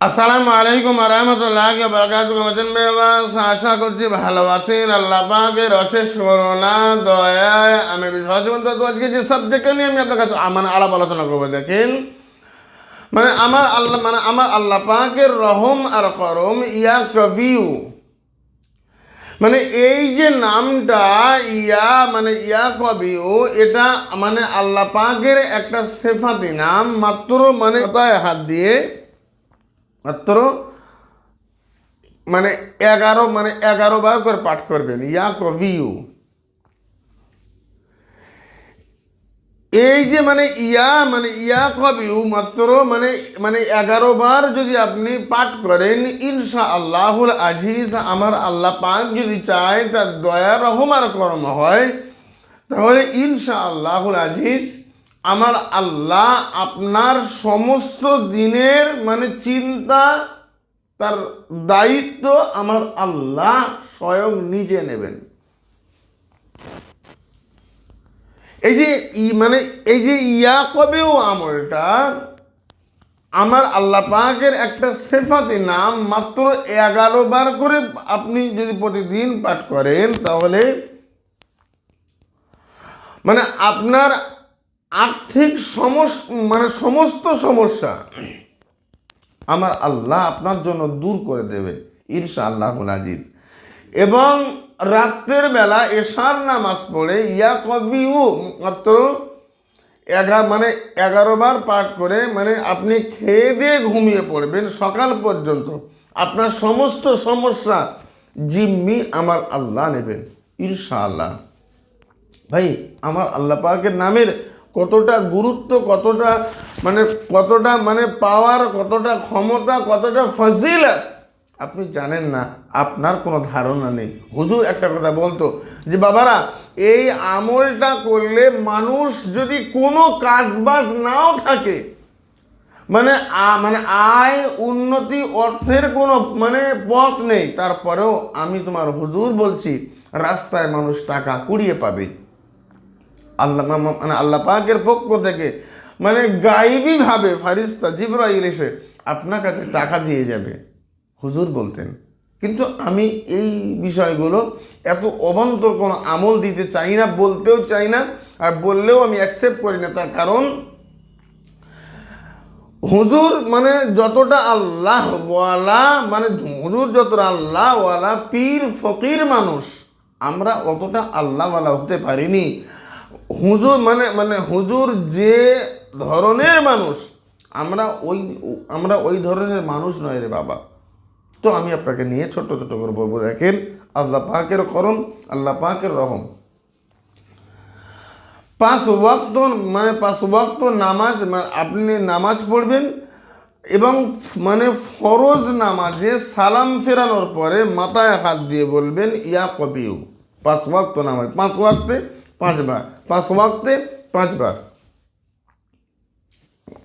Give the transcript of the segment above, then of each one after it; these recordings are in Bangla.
আসসালামু আলাইকুম রহমতুল্লাহ বরকাত আশা করছি ভালো আছেন। আল্লাহ পাকের অশেষ করোনা আমি বিশ্বাস আজকে যে সাবজেক্টটা নিয়ে আমি আপনার কাছে মানে আলাপ আলোচনা করব, দেখেন। মানে আমার আল্লাহ মানে আমার আল্লাহ পাকের রহম আর করম ইয়া কবিউ মানে এই যে নামটা ইয়া মানে ইয়া কবিউ এটা মানে আল্লাহ পাকের একটা সেফাতি নাম, মাত্র মানে হাত দিয়ে মাত্র মানে এগারো মানে এগারো বার করে পাঠ করবেন। ইয়া কবিউ। এই যে মানে ইয়া মানে ইয়া কবিউ মাত্র মানে মানে এগারো বার যদি আপনি পাঠ করেন ইনশা আল্লাহুল আজিজ, আমার আল্লাহ পাক যদি চায়, তার দয়া রহমার কর্ম হয়, তাহলে ইনশা আল্লাহুল আজিজ আমার আল্লাহ আপনার সমস্ত দিনের মানে চিন্তা, তার দায়িত্ব আমার আল্লাহ স্বয়ং নিজে নেবেন। এই যে মানে এই যে ইয়া কবেও আমলটা, আমার আল্লাহ পাকের একটা সেফাতি নাম মাত্র এগারো বার করে আপনি যদি প্রতিদিন পাঠ করেন, তাহলে মানে আপনার আর্থিক সমস্ত মানে সমস্ত সমস্যা আমার আল্লাহ আপনার জন্য দূর করে দেবে ইনশা আল্লাহুল আজিজ এবং রাত্রের বেলা এশার নামাজ পড়ে ইয়া কবিউ মাত্র এগারো মানে এগারো বার পাঠ করে মানে আপনি খেয়ে দিয়ে ঘুমিয়ে পড়বেন সকাল পর্যন্ত। আপনার সমস্ত সমস্যা জিম্মি আমার আল্লাহ নেবেন, ইনশাআল্লাহ। ভাই, আমার আল্লাহ পাকের নামের কতটা গুরুত্ব, কতটা মানে কতটা মানে পাওয়ার কতটা ক্ষমতা, কতটা ফজিলত, আপনি জানেন না, আপনার কোনো ধারণা নেই। হুজুর একটা কথা বলতো যে, বাবারা, এই আমলটা করলে মানুষ যদি কোনো কাজবাজ নাও থাকে মানে মানে আয়, উন্নতি, অর্থের কোনো মানে পথ নেই, তারপরেও আমি তোমার হুজুর বলছি, রাস্তায় মানুষ টাকা কুড়িয়ে পাবে। আল্লাহ মানে আল্লাহ পাকের পক্ষ থেকে মানে গাইবীভাবে ফারিস্তা জিব্রাইল এসে আপনার কাছে টাকা দিয়ে যাবে। হুজুর বলতেন, কিন্তু আমি এই বিষয়গুলো এত অবান্তর কোনো আমল দিতে চাই না, বলতেও চাই না, আর বললেও আমি অ্যাকসেপ্ট করি না। তার কারণ, হুজুর মানে যতটা আল্লাহ ওয়ালা মানে হুজুর যতটা আল্লাহ ওয়ালা পীর ফকির মানুষ, আমরা অতটা আল্লাহওয়ালা হতে পারিনি। হুজুর মানে মানে হুজুর যে ধরনের মানুষ, আমরা ওই আমরা ওই ধরনের মানুষ নয় রে বাবা। তো আমি আপনাকে নিয়ে ছোট্ট ছোট করে বলব, দেখেন, আল্লাহ পাকের করম আল্লাহ পাকের রহম। পাঁচ ওয়াক্ত মানে পাঁচ ওয়াক্ত নামাজ মানে আপনি নামাজ পড়বেন এবং মানে ফরজ নামাজে সালাম ফেরানোর পরে মাথায় হাত দিয়ে বলবেন, ইয়া কবিউ। পাঁচ ওয়াক্ত নামাজ, পাঁচ ওয়াক্তে পাঁচবার। পাঁচ ওয়াক্তে পাঁচবার।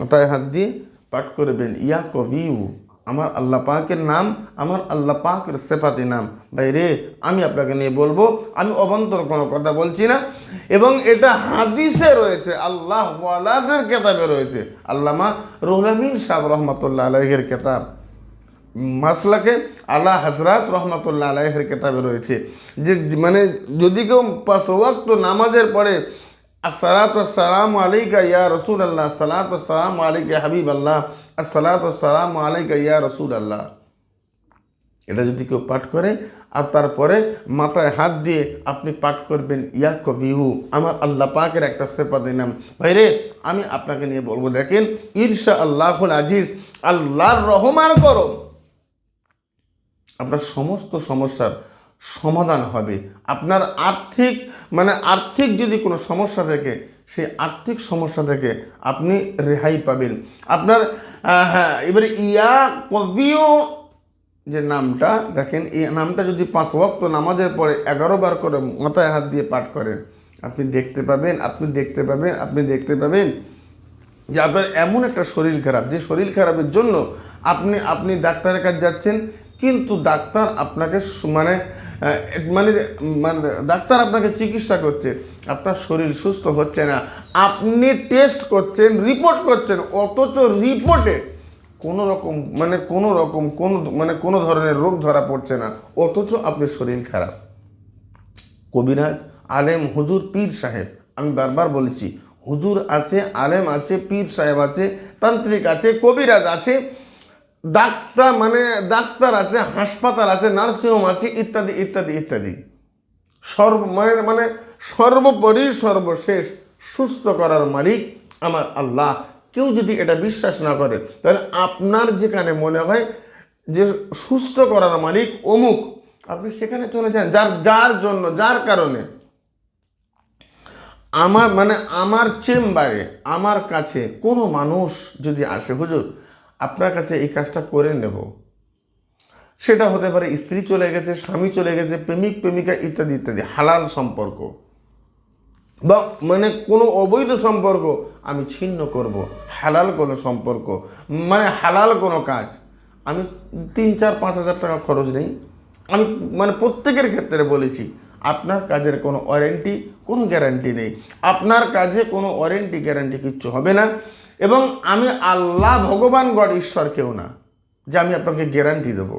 মাথায় হাত দিয়ে পাঠ করবেন। ইয়া কবিউ আমার আল্লাহ পাকের নাম, আমার আল্লাহ পাকের সেফাতি নাম। ভাই রে, আমি আপনাকে নিয়ে বলব, আমি অবান্তর কোনো কথা বলছি না। এবং এটা হাদিসে রয়েছে, আল্লাহ কেতাবে রয়েছে। আল্লামা রুহুল আমিন সাহ রহমতুল্লাহ আলহের কেতাব। মাসলাকে আল্লাহ হজরত রহমতুল্লাহ আলাইহের কেতাবে রয়েছে। যে মানে যদি কেউ পাঁচ ওয়াক্ত নামাজের পরে আসসালাত সালাম আলাইকা ইয়া রসুল আল্লাহ সালাত সালাম আলাইকা হাবিব আল্লাহ আসসালাত সালাম আলাইকা ইয়া রসুল আল্লাহ এটা যদি কেউ পাঠ করে আর তারপরে মাথায় হাত দিয়ে আপনি পাঠ করবেন, ইয়া কবিহু, আমার আল্লাহ পাকের একটা সেপাদের নাম। ভাই রে, আমি আপনাকে নিয়ে বলব, দেখেন ইরশা আল্লাহুল আজিজ, আল্লাহর রহমান করো আপনার সমস্ত সমস্যার সমাধান হবে। আপনার আর্থিক মানে আর্থিক যদি কোনো সমস্যা থাকে, সেই আর্থিক সমস্যা থেকে আপনি রেহাই পাবেন। আপনার হ্যাঁ এবারে ইয়া কবিও যে নামটা, দেখেন, এই নামটা যদি পাঁচ ওয়াক্ত নামাজের পরে এগারো বার করে মাথায় হাত দিয়ে পাঠ করেন, আপনি দেখতে পাবেন, আপনি দেখতে পাবেন, আপনি দেখতে পাবেন যে আপনার এমন একটা শরীর খারাপ। যে শরীর খারাপের জন্য আপনি আপনি ডাক্তারের কাছে যাচ্ছেন কিন্তু ডাক্তার আপনাকে মানে মানে মানে ডাক্তার আপনাকে চিকিৎসা করছে। আপনার শরীর সুস্থ হচ্ছে না। আপনি টেস্ট করছেন রিপোর্ট করছেন, অথচ রিপোর্টে কোনো রকম মানে কোনো রকম, কোনো মানে কোনো ধরনের রোগ ধরা পড়ছে না। অথচ আপনার শরীর খারাপ। কবিরাজ, আলেম, হুজুর, পীর সাহেব, আমি বারবার বলেছি, হুজুর আছে, আলেম আছে, পীর সাহেব আছে, তান্ত্রিক আছে, কবিরাজ আছে ডাক্তার মানে ডাক্তার আছে, হাসপাতাল আছে, নার্সিংহোম আছে, ইত্যাদি ইত্যাদি ইত্যাদি। সর্ব মানে মানে সর্বোপরি সর্বশেষ সুস্থ করার মালিক আমার আল্লাহ। কেউ যদি এটা বিশ্বাস না করে, তাহলে আপনার যেখানে মনে হয় যে সুস্থ করার মালিক অমুক, আপনি সেখানে চলে যান। যার যার জন্য, যার কারণে। আমার মানে আমার চেম্বারে, আমার কাছে কোনো মানুষ যদি আসে, হুজুর আপনার কাছে এই কাজটা করে নেব। সেটা হতে পারে স্ত্রী চলে গেছে, স্বামী চলে গেছে, প্রেমিক, প্রেমিকা ইত্যাদি ইত্যাদি। হালাল সম্পর্ক। বা মানে কোনো অবৈধ সম্পর্ক আমি ছিন্ন করব। হালাল কোনো সম্পর্ক। মানে হালাল কোনো কাজ। আমি তিন, চার, পাঁচ হাজার টাকা খরচ নেই। আমি মানে প্রত্যেকের ক্ষেত্রে বলেছি, আপনার কাজের কোনো ওয়ারেন্টি, কোনো গ্যারান্টি নেই। আপনার কাজে কোনো ওয়ারেন্টি, গ্যারান্টি কিচ্ছু হবে না। এবং আমি আল্লাহ, ভগবান, গড, ঈশ্বর কেউ না, যে আমি আপনাকে গ্যারান্টি দেবো।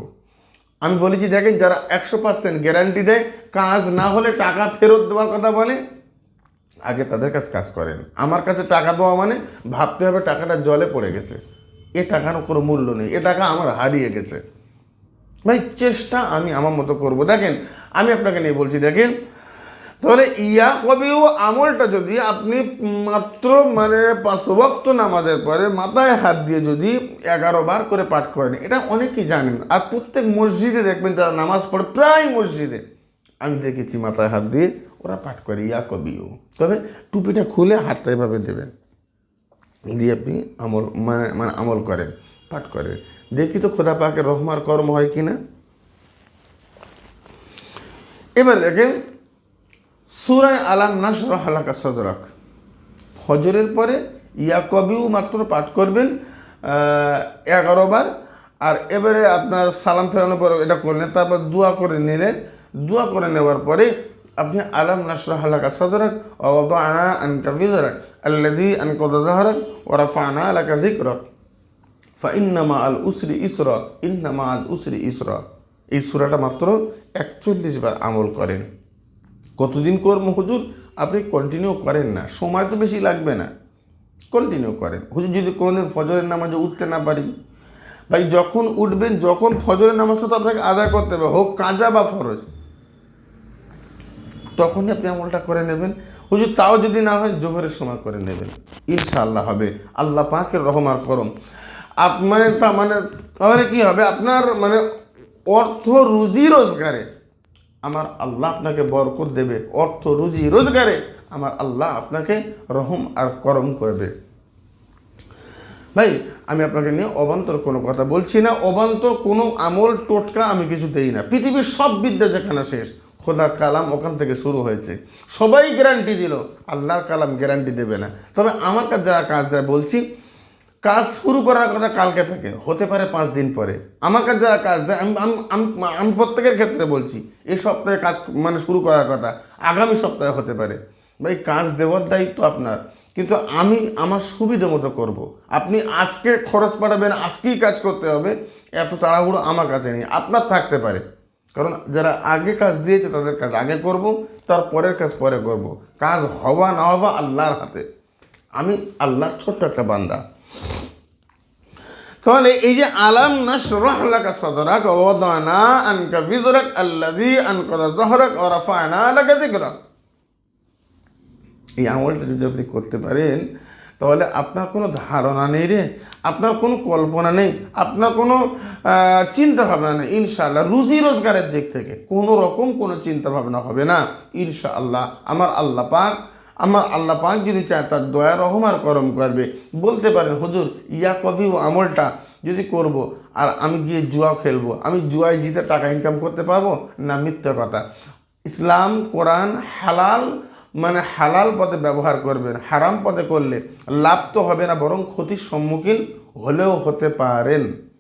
আমি বলেছি দেখেন, যারা একশো পার্সেন্ট গ্যারান্টি দেয়, কাজ না হলে টাকা ফেরত দেওয়ার কথা বলে, আগে তাদের কাছে কাজ করেন। আমার কাছে টাকা দেওয়া মানে ভাবতে হবে টাকাটা জলে পড়ে গেছে। এ টাকার কোনো মূল্য নেই, এ টাকা আমার হারিয়ে গেছে। ভাই, চেষ্টা আমি আমার মতো করব। দেখেন, আমি আপনাকে নিয়ে বলছি, দেখেন তাহলে ইয়া কবিও আমলটা যদি আপনি মাত্র মানে পাঁচ ভক্ত নামাজের পরে মাথায় হাত দিয়ে যদি এগারো বার করে পাঠ করেন, এটা অনেকেই জানেন। আর প্রত্যেক মসজিদে দেখবেন যারা নামাজ পড়ে প্রায় মসজিদে। আমি দেখেছি মাথায় হাত দিয়ে ওরা পাঠ করে ইয়া কবিও তবে টুপিটা খুলে হাতটা এভাবে দেবেন। দিয়ে আপনি আমল মানে মানে আমল করেন, পাঠ করেন। দেখি তো খোদা পাকে রহমার কর্ম হয় কি না এবার দেখেন সুরায় আলাম নাসর হালাকা সদরক। ফজরের পরে ইয়া কবিও মাত্র পাঠ করবেন এগারো বার। আর এবারে আপনার সালাম ফেরানোর পরে এটা করলেন, তারপর দোয়া করে নিলেন। দোয়া করে নেওয়ার পরে আপনি আলাম নাসর হালাকা সদরক আনা আনকা বিজরক আল্লাদি আনকা দহরক ওরাফা আনা আলাকা জিকরক ফাইন্নামা আল উসরি ইসরা ইন্নামা আল উসরি ইসরা। এই সুরাটা মাত্র একচল্লিশ বার আমল করেন। কতদিন করব? হুজুর, আপনি কন্টিনিউ করেন না। সময় তো বেশি লাগবে না। কন্টিনিউ করেন। হুজুর, যদি কোনোদিন ফজরের নামাজে উঠতে না পারি, ভাই, যখন উঠবেন, যখন ফজরের নামাজটা তো আপনাকে আদায় করতে হবে, হোক কাজা বা ফরজ, তখনই আপনি আমলটা করে নেবেন। হুজুর, তাও যদি না হয়, জোহরের সময় করে নেবেন। ইনশাআল্লাহ হবে। আল্লাহ পাকের রহমার করম। আপ মানে তা মানে তাহলে কী হবে? আপনার মানে অর্থ রুজি রোজগারে। আমার আল্লাহ আপনাকে বরকত দেবে, অর্থ, রুজি, রোজগারে আমার আল্লাহ আপনাকে রহম আর করম করবে। ভাই, আমি আপনাকে নিয়ে অবান্তর কোনো কথা বলছি না, অবান্তর কোনো আমল টোটকা আমি কিছু দেই না। পৃথিবীর সব বিদ্যা যেখানে শেষ, খোদার কালাম ওখান থেকে শুরু হয়েছে। সবাই গ্যারান্টি দিল, আল্লাহর কালাম গ্যারান্টি দেবে না। তবে আমার কাছে যারা কাজ দেয় বলছি কাজ শুরু করার কথা কালকে থেকে, হতে পারে পাঁচ দিন পরে। আমার কাছে যারা কাজ দেয়, আমি, আমি- প্রত্যেকের ক্ষেত্রে বলছি, এই সপ্তাহে কাজ মানে শুরু করার কথা, আগামী সপ্তাহে হতে পারে। ভাই, কাজ দেওয়ার দায়িত্ব আপনার, কিন্তু আমি আমার সুবিধা মতো করব। আপনি আজকে খরচ পাঠাবেন আজকেই কাজ করতে হবে, এত তাড়াহুড়ো আমার কাছে নেই, আপনার থাকতে পারে। কারণ যারা আগে কাজ দিয়েছে, তাদের কাজ আগে করব, তার পরের কাজ পরে করব। কাজ হওয়া না হওয়া আল্লাহর হাতে। আমি আল্লাহর ছোট্ট একটা বান্দা। তাহলে এই যে আলাম নাশরাহ লাকা সাদরাক ওয়া ওয়াদানা আনকা আনকাদা যহরাক ওয়া রাফা'না লাকা যিকরাক এই আমলটা যদি আপনি করতে পারেন, তাহলে আপনার কোনো ধারণা নেই রে, আপনার কোনো কল্পনা নেই, আপনার কোনো চিন্তা ভাবনা নেই। ইনশাআল্লাহ রুজি রোজগারের দিক থেকে কোনো রকম কোনো চিন্তা ভাবনা হবে না। ইনশাআল্লাহ, আমার আল্লাহ পাক আমার আল্লাহ পাক যদি চায় তার দয়া রহমার করম করবে। বলতে পারেন, হুজুর, ইয়া কবি ও আমলটা যদি করব আর আমি গিয়ে জুয়া খেলব, আমি জুয়ায় জিতে টাকা ইনকাম করতে পারব? না, মিথ্যা কথা। ইসলাম, কোরআন হালাল মানে হালাল পথে ব্যবহার করবেন, হারাম পথে করলে লাভ তো হবে না, বরং ক্ষতির সম্মুখীন হলেও হতে পারেন।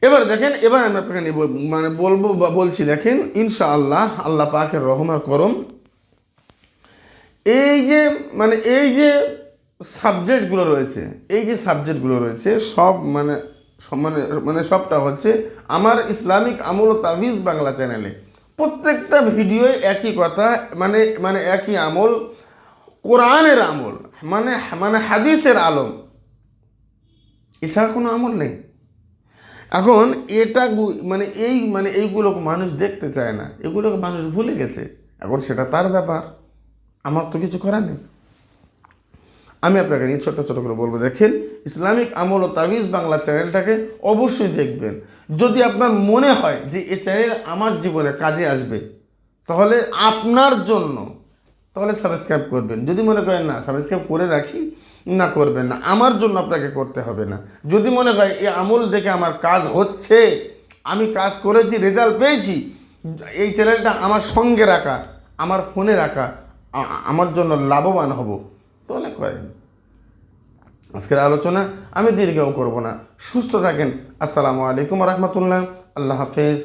এবার দেখেন, এবার আমি আপনাকে নিয়ে বল- মানে বলব বা বলছি, দেখেন, ইনশাআল্লাহ, আল্লাহ আল্লাহ পাকের রহমার করম। এই যে মানে এই যে সাবজেক্টগুলো রয়েছে, এই যে সাবজেক্টগুলো রয়েছে, সব মানে মানে মানে সবটা হচ্ছে আমার ইসলামিক আমল ও তাবিজ বাংলা চ্যানেলে। প্রত্যেকটা ভিডিওয় একই কথা মানে মানে একই আমল, কোরআনের আমল মানে মানে হাদিসের আলম। এছাড়া কোনো আমল নেই। এখন এটা মানে এই মানে এইগুলো মানুষ দেখতে চায় না, এগুলোকে মানুষ ভুলে গেছে। এখন সেটা তার ব্যাপার, আমার তো কিছু করার নেই। আমি আপনাকে নিয়ে ছোট ছোট করে বলব, দেখেন ইসলামিক আমল ও তাবিজ বাংলা চ্যানেলটাকে অবশ্যই দেখবেন। যদি আপনার মনে হয় যে এই চ্যানেল আমার জীবনে কাজে আসবে, তাহলে আপনার জন্য তাহলে সাবস্ক্রাইব করবেন। যদি মনে করেন না, সাবস্ক্রাইব করে রাখি না করবেন না। আমার জন্য আপনাকে করতে হবে না। যদি মনে হয় এই আমল দেখে আমার কাজ হচ্ছে, আমি কাজ করেছি রেজাল্ট পেয়েছি, এই চ্যানেলটা আমার সঙ্গে রাখা, আমার ফোনে রাখা আমার জন্য লাভবান হব। তাহলে করেন আজকের আলোচনা আমি দীর্ঘও করব না। সুস্থ থাকেন। আসসালামু আলাইকুম রহমতুল্লাহ। আল্লাহ হাফেজ।